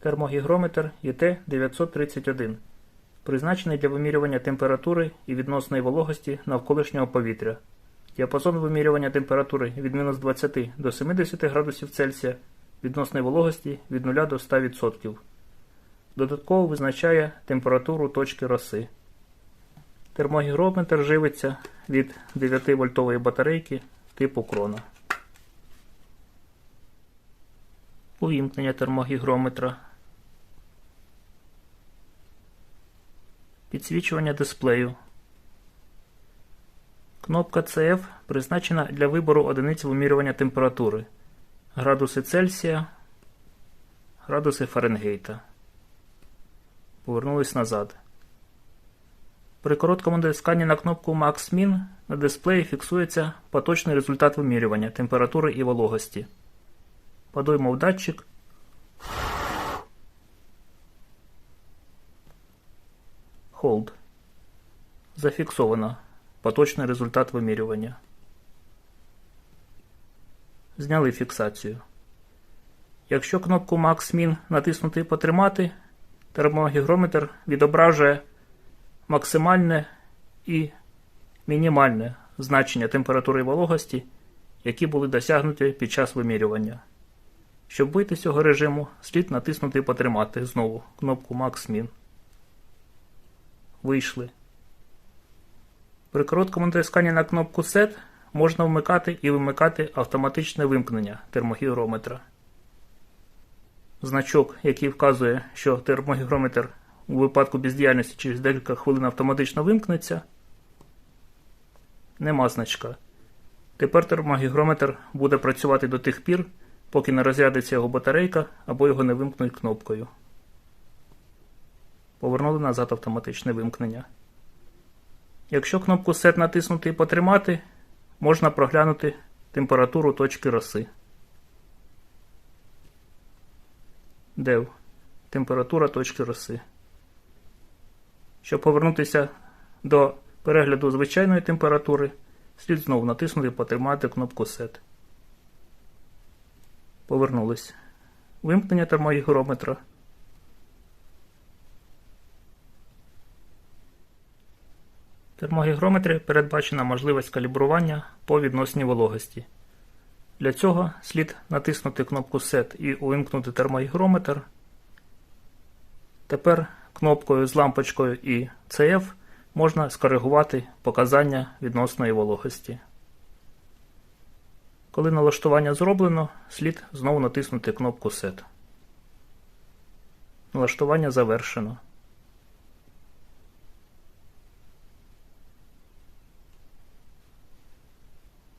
Термогігрометр ЄТ-931, призначений для вимірювання температури і відносної вологості навколишнього повітря. Діапазон вимірювання температури від мінус 20 до 70 градусів Цельсія, відносної вологості від 0 до 100%. Додатково визначає температуру точки роси. Термогігрометр живиться від 9-вольтової батарейки типу крона. Увімкнення термогігрометра. Підсвічування дисплею. Кнопка CF призначена для вибору одиниць вимірювання температури. Градуси Цельсія, градуси Фаренгейта. Повернулись назад. При короткому натисканні на кнопку Max Min на дисплеї фіксується поточний результат вимірювання температури і вологості. Подоймов датчик. Hold. Зафіксовано. Поточний результат вимірювання. Зняли фіксацію. Якщо кнопку Max Min натиснути і потримати, термогігрометр відображує максимальне і мінімальне значення температури і вологості, які були досягнуті під час вимірювання. Щоб вийти з цього режиму, слід натиснути і потримати знову кнопку Max Min. Вийшли. При короткому натисканні на кнопку Set можна вмикати і вимикати автоматичне вимкнення термогігрометра. Значок, який вказує, що термогігрометр у випадку бездіяльності через декілька хвилин автоматично вимкнеться. Нема значка. Тепер термогігрометр буде працювати до тих пір, поки не розрядиться його батарейка або його не вимкнуть кнопкою. Повернули назад автоматичне вимкнення. Якщо кнопку Set натиснути і потримати, можна проглянути температуру точки роси. DEV. Температура точки роси. Щоб повернутися до перегляду звичайної температури, слід знову натиснути і потримати кнопку Set. Повернулись. Вимкнення термогігрометра. В термогігрометрі передбачена можливість калібрування по відносній вологості. Для цього слід натиснути кнопку Set і увімкнути термогігрометр. Тепер кнопкою з лампочкою і CF можна скоригувати показання відносної вологості. Коли налаштування зроблено, слід знову натиснути кнопку Set. Налаштування завершено.